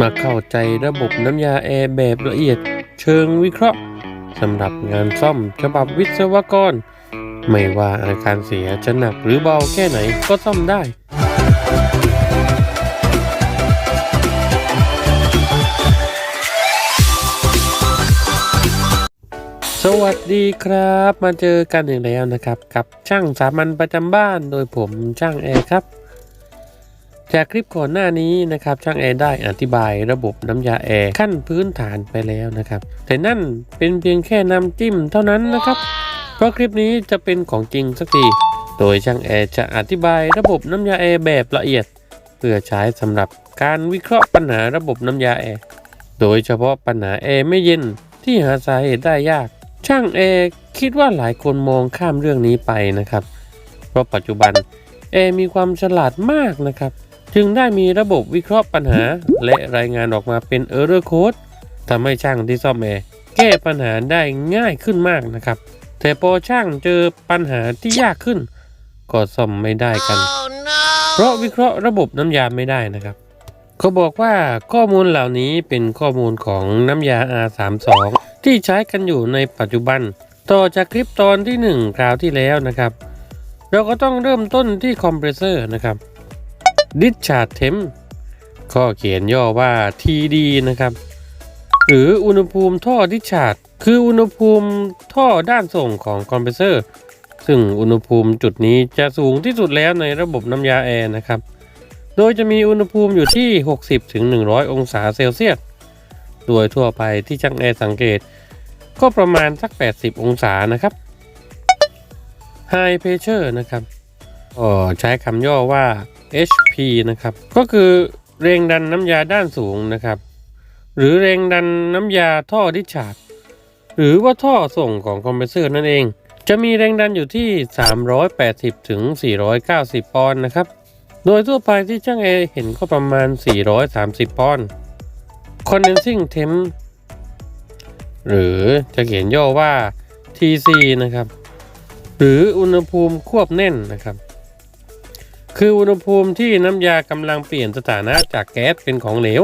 มาเข้าใจระบบน้ำยาแอร์แบบละเอียดเชิงวิเคราะห์สำหรับงานซ่อมฉบับวิศวกร ไม่ว่าอาการเสียจะหนักหรือเบาแค่ไหนก็ซ่อมได้สวัสดีครับ มาเจอกันอีกแล้วนะครับ กับช่างสามัญประจำบ้านโดยผมช่างแอร์ครับ จากคลิปก่อนหน้านี้นะครับช่างแอร์ได้อธิบายระบบน้ำยาแอร์ขั้นพื้นฐานไปแล้วนะครับ แต่นั่นเป็นเพียงแค่น้ำจิ้มเท่านั้นนะครับ เพราะคลิปนี้จะเป็นของจริงสักที โดยช่างแอร์จะอธิบายระบบน้ำยาแอร์แบบละเอียด เพื่อใช้สำหรับการวิเคราะห์ปัญหาระบบน้ำยาแอร์ โดยเฉพาะปัญหาแอร์ไม่เย็นที่หาสาเหตุได้ยาก ช่างแอร์คิดว่าหลายคนมองข้ามเรื่องนี้ไปนะครับ เพราะปัจจุบันแอร์มีความฉลาดมากนะครับ จึงได้มีระบบวิเคราะห์ปัญหา และรายงานออกมาเป็น Error Code ทำให้ช่างที่ซ่อมแอร์แก้ปัญหาได้ง่ายขึ้นมากนะครับ แต่พอช่างเจอปัญหาที่ยากขึ้น ก็ซ่อมไม่ได้กันเพราะวิเคราะห์ระบบน้ำยาไม่ได้นะครับ เขาบอกว่าข้อมูลเหล่านี้เป็นข้อมูลของน้ำยา R32 ที่ใช้กันอยู่ในปัจจุบัน ต่อจากคลิปตอนที่ 1 คราวที่แล้วนะครับ เราก็ต้องเริ่มต้นที่คอมเพรสเซอร์นะครับ Discharge Temp ข้อเขียนย่อว่า TD นะครับ หรืออุณหภูมิท่อ Discharge คืออุณหภูมิท่อด้านส่งของคอมเพรสเซอร์ ซึ่งอุณหภูมิจุดนี้จะสูงที่สุดแล้วในระบบน้ำยาแอร์นะครับ โดยจะมีอุณหภูมิอยู่ที่ 60ถึง100 องศาเซลเซียส โดยทั่วไปที่ช่างแอร์สังเกต ก็ประมาณสัก 80 องศานะครับ High Pressure นะครับ ก็ใช้คำย่อว่า HP นะครับ ก็คือแรงดันน้ำยาด้านสูงนะครับ หรือแรงดันน้ำยาท่อดิชาร์จหรือว่าท่อส่งของคอมเพรสเซอร์นั่นเอง จะมีแรงดันอยู่ที่ 380 ถึง 490 ปอนด์นะครับ โดยทั่วไปที่ช่างแอร์เห็นก็ประมาณ 430 ปอนด์ Condensing Temp หรือจะเขียนย่อว่า TC นะครับ หรืออุณหภูมิควบแน่นนะครับ คืออุณหภูมิที่น้ำยากำลังเปลี่ยนสถานะจากแก๊สเป็นของเหลว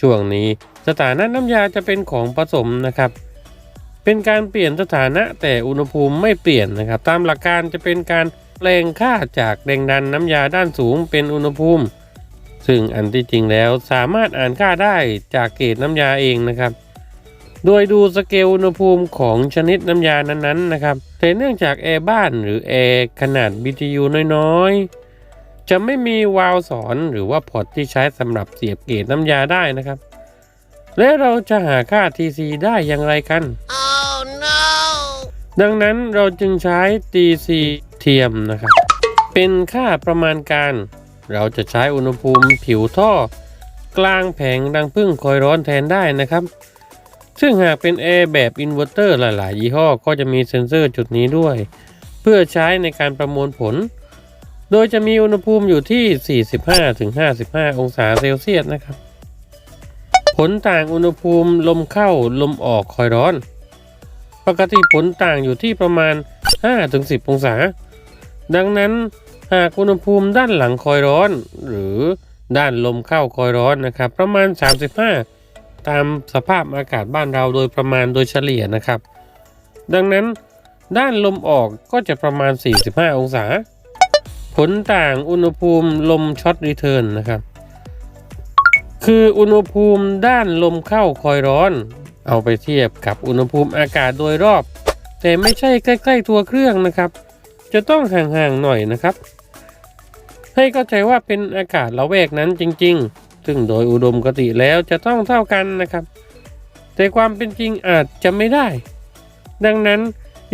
ช่วงนี้สถานะน้ำยาจะเป็นของผสมนะครับ เป็นการเปลี่ยนสถานะแต่อุณหภูมิไม่เปลี่ยนนะครับ ตามหลักการจะเป็นการแปลงค่าจากแรงดันน้ำยาด้านสูงเป็นอุณหภูมิ ซึ่งอันที่จริงแล้วสามารถอ่านค่าได้จากเกจน้ำยาเองนะครับ โดยดูสเกลอุณหภูมิของชนิดน้ำยานั้นๆนะครับแต่เนื่องจากแอร์บ้านหรือแอร์ขนาด BTU น้อยๆ จะไม่มีวาล์วสอนหรือว่าพอร์ตที่ใช้สำหรับเสียบเกจน้ำยาได้นะครับ และเราจะหาค่า TC ได้อย่างไรกัน Oh no! ดังนั้นเราจึงใช้ TC เทียมนะครับ เป็นค่าประมาณการ เราจะใช้อุณหภูมิผิวท่อ กลางแผงดังพึ่งคอยร้อนแทนได้นะครับ ซึ่งหากเป็นแอร์แบบอินเวอร์เตอร์หลาย ๆ ยี่ห้อก็จะมีเซ็นเซอร์จุดนี้ด้วย เพื่อใช้ในการประมวลผล โดยจะมีอุณหภูมิอยู่ที่ 45-55 องศาเซลเซียสนะครับ ผลต่างอุณหภูมิลมเข้าลมออกคอยร้อน ปกติผลต่างอยู่ที่ประมาณ 5-10 องศา ดังนั้นหากอุณหภูมิด้านหลังคอยร้อน หรือด้านลมเข้าคอยร้อนนะครับ ประมาณ 35 ตามสภาพอากาศบ้านเราโดยประมาณโดยเฉลี่ยนะครับ ดังนั้นด้านลมออกก็จะประมาณ 45 องศา ผลต่างอุณหภูมิลมช็อตรีเทิร์นนะครับ คืออุณหภูมิด้านลมเข้าคอยร้อน เอาไปเทียบกับอุณหภูมิอากาศโดยรอบ แต่ไม่ใช่ใกล้ ๆ ตัวเครื่องนะครับ จะต้องห่าง ๆ หน่อยนะครับ ให้เข้าใจว่าเป็นอากาศละแวกนั้นจริง ๆ ซึ่งโดยอุดมคติแล้วจะต้องเท่ากันนะครับ แต่ความเป็นจริงอาจจะไม่ได้ ดังนั้น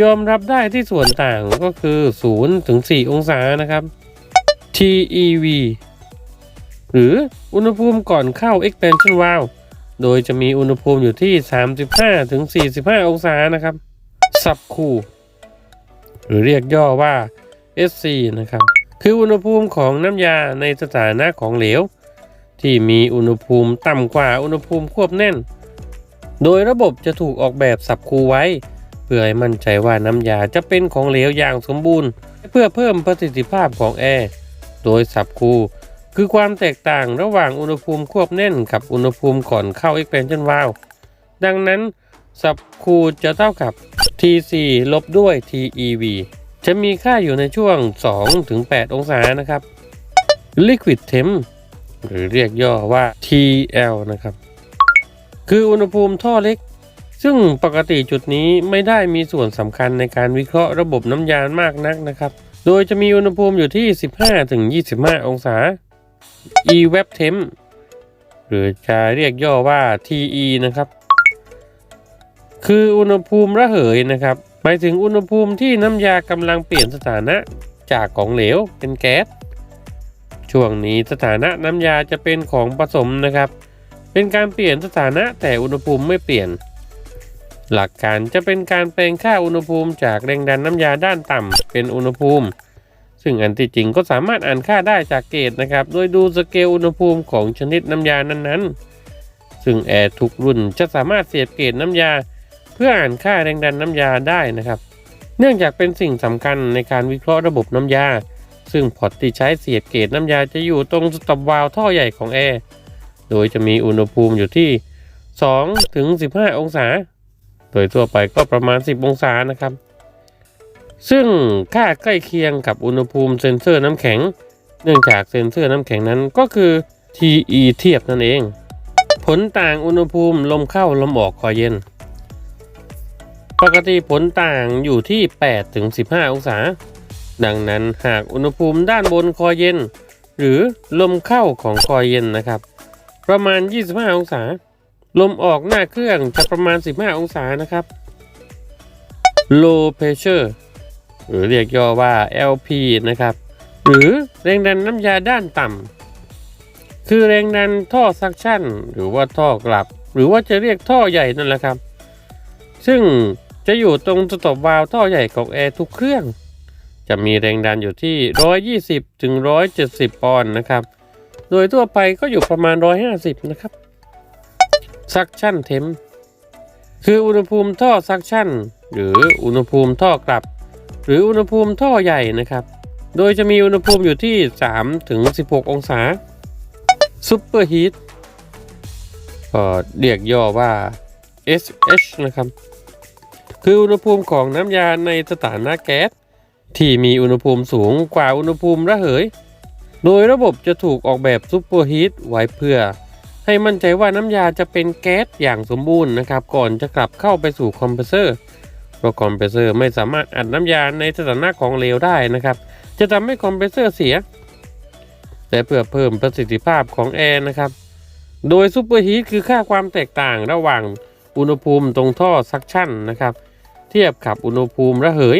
ยอมรับได้ที่ส่วนต่างก็คือ0ถึง4องศานะครับ TEV หรืออุณหภูมิก่อนเข้า expansion valve โดยจะมีอุณหภูมิอยู่ที่ 35ถึง45 องศานะครับซับคูลหรือเรียกย่อว่า SC นะครับ คืออุณหภูมิของน้ำยาในสถานะของเหลว ที่มีอุณหภูมิต่ำกว่าอุณหภูมิควบแน่น โดยระบบจะถูกออกแบบสับคูไว้ เพื่อให้มั่นใจว่าน้ำยาจะเป็นของเหลวอย่างสมบูรณ์ เพื่อเพิ่มประสิทธิภาพของแอร์ โดยสับคูคือความแตกต่างระหว่างอุณหภูมิควบแน่นกับอุณหภูมิก่อนเข้า expansion valve ดังนั้นสับคูจะเท่ากับ T4 ลบด้วย TeV จะมีค่าอยู่ในช่วง 2-8 องศานะครับ Liquid Temp หรือเรียกย่อว่า TL นะครับ คืออุณหภูมิท่อเล็ก ซึ่งปกติจุดนี้ไม่ได้มีส่วนสำคัญในการวิเคราะห์ระบบน้ำยามากนักนะครับ โดยจะมีอุณหภูมิอยู่ที่ 15-25 องศา EVAP Temp หรือจะเรียกย่อว่า TE นะครับ คืออุณหภูมิระเหยนะครับหมายถึงอุณหภูมิที่น้ำยากำลังเปลี่ยนสถานะจากของเหลวเป็นแก๊ส ช่วงนี้สถานะน้ำยาจะเป็นของผสมนะครับ เป็นการเปลี่ยนสถานะแต่อุณหภูมิไม่เปลี่ยน หลักการจะเป็นการแปลงค่าอุณหภูมิจากแรงดันน้ำยาด้านต่ำเป็นอุณหภูมิ ซึ่งอันที่จริงก็สามารถอ่านค่าได้จากเกจนะครับ โดยดูสเกลอุณหภูมิของชนิดน้ำยานั้นๆ ซึ่งแอร์ทุกรุ่นจะสามารถเสียบเกจน้ำยา เพื่ออ่านค่าแรงดันน้ำยาได้นะครับ เนื่องจากเป็นสิ่งสำคัญในการวิเคราะห์ระบบน้ำยา ซึ่งพอตที่ใช้เสียบเกจน้ำยาจะอยู่ตรงสต็อปวาล์วท่อใหญ่ของแอร์ โดยจะมีอุณหภูมิอยู่ที่ 2 ถึง 15 องศา โดยทั่วไปก็ประมาณ 10 องศานะครับ ซึ่งค่าใกล้เคียงกับอุณหภูมิเซ็นเซอร์น้ำแข็ง เนื่องจากเซ็นเซอร์น้ำแข็งนั้นก็คือ TE เทียบนั่นเอง ผลต่างอุณหภูมิลมเข้าลมออกคอยเย็น ปกติผลต่างอยู่ที่ 8 ถึง 15 องศา ดังนั้นหากอุณหภูมิด้านบนคอยเย็น หรือลมเข้าของคอยเย็นนะครับ ประมาณ 25 องศา ลมออกหน้าเครื่องจะประมาณ 15 องศานะครับ low pressure หรือเรียกย่อว่า LP นะครับ หรือแรงดันน้ำยาด้านต่ำคือแรงดันท่อซักชั่น หรือว่าท่อกลับ หรือว่าจะเรียกท่อใหญ่นั่นแหละครับ ซึ่งจะอยู่ตรงสต็อปวาล์วท่อใหญ่ของแอร์ทุกเครื่อง จะมีแรงดันอยู่ที่ 120ถึง170 ปอนด์นะครับ โดยทั่วไปก็อยู่ประมาณ 150 นะครับ ซักชั่นเทมคืออุณหภูมิท่อซักชั่น หรืออุณหภูมิท่อกลับ หรืออุณหภูมิท่อใหญ่นะครับ โดยจะมีอุณหภูมิอยู่ที่ 3 ถึง 16 องศาซูเปอร์ฮีทก็เรียกย่อว่า SH นะครับ คืออุณหภูมิของน้ำยาในสถานะแก๊ส ที่มีอุณหภูมิสูงกว่าอุณหภูมิระเหย โดยระบบจะถูกออกแบบซูเปอร์ฮีทไว้เพื่อ ให้มั่นใจว่าน้ำยาจะเป็นแก๊สอย่างสมบูรณ์นะครับ ก่อนจะกลับเข้าไปสู่คอมเพรสเซอร์เพราะคอมเพรสเซอร์ไม่สามารถอัดน้ำยาในสถานะของเหลวได้นะครับ จะทำให้คอมเพรสเซอร์เสีย แต่เพื่อเพิ่มประสิทธิภาพของแอร์นะครับ โดยซูเปอร์ฮีทคือค่าความแตกต่างระหว่างอุณหภูมิตรงท่อซักชั่นนะครับ เทียบกับอุณหภูมิระเหย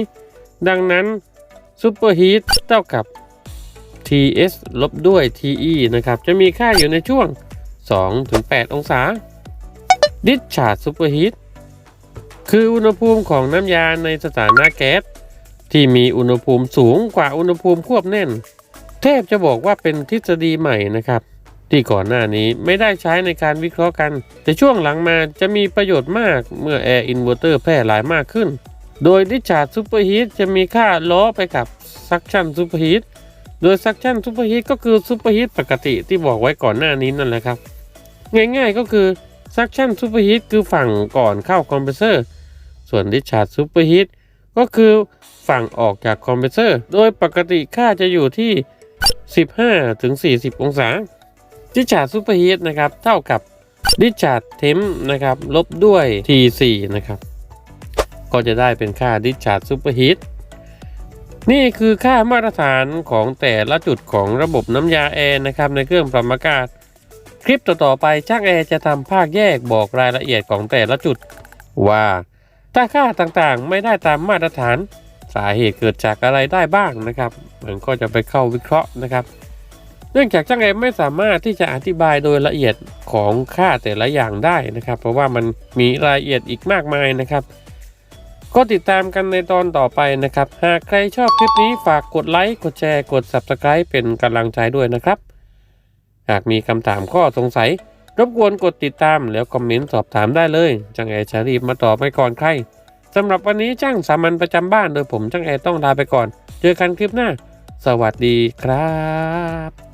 ดังนั้นซูเปอร์ฮีทเท่ากับ TS ลบด้วย TE นะครับ จะมีค่าอยู่ในช่วง 2-8 องศา Discharge Superheat คืออุณหภูมิของน้ำยาในสถานะแก๊สที่มีอุณหภูมิสูงกว่าอุณหภูมิควบแน่นแทบจะบอกว่าเป็นทฤษฎีใหม่นะครับ ที่ก่อนหน้านี้ไม่ได้ใช้ในการวิเคราะห์กัน แต่ช่วงหลังมาจะมีประโยชน์มากเมื่อ Air Inverter แพร่หลายมากขึ้น โดย Discharge Superheat จะมีค่าล้อไปกับ Suction Superheat โดย Suction Superheat ก็คือ Superheat ปกติที่บอกไว้ก่อนหน้านี้นั่นแหละครับ ง่ายๆก็คือ Suction Superheat คือฝั่งก่อนเข้าคอมเพรสเซอร์ ส่วน Discharge Superheat ก็คือฝั่งออกจากคอมเพรสเซอร์ โดยปกติค่าจะอยู่ที่ 15ถึง40 องศา Discharge Superheat นะครับเท่ากับ Discharge Temp นะครับลบด้วย T4 นะครับ ก็จะได้เป็นค่า Discharge Superheat นี่คือค่ามาตรฐานของแต่ละจุดของระบบน้ำยาแอร์นะครับในเครื่องปรับอากาศ คลิปต่อๆไปช่างแอร์จะทำภาคแยกบอกรายละเอียดของแต่ละจุด ว่าถ้าค่าต่างๆไม่ได้ตามมาตรฐานสาเหตุเกิดจากอะไรได้บ้างนะครับ มันก็จะไปเข้าวิเคราะห์นะครับ เนื่องจากช่างแอร์ไม่สามารถที่จะอธิบายโดยละเอียดของค่าแต่ละอย่างได้นะครับ เพราะว่ามันมีรายละเอียดอีกมากมายนะครับ ก็ติดตามกันในตอนต่อไปนะครับ หากใครชอบคลิปนี้ฝากกดไลค์กดแชร์กด Subscribe เป็นกำลังใจด้วยนะครับ หากมีคำถามข้อสงสัย รบกวนกดติดตามแล้วคอมเมนต์สอบถามได้เลย จังแอร์จะรีบมาตอบไปก่อนใครสำหรับวันนี้จ้างสามัญประจำบ้านโดยผมจังแอร์ต้องลาไปก่อน เจอกันคลิปหน้า สวัสดีครับ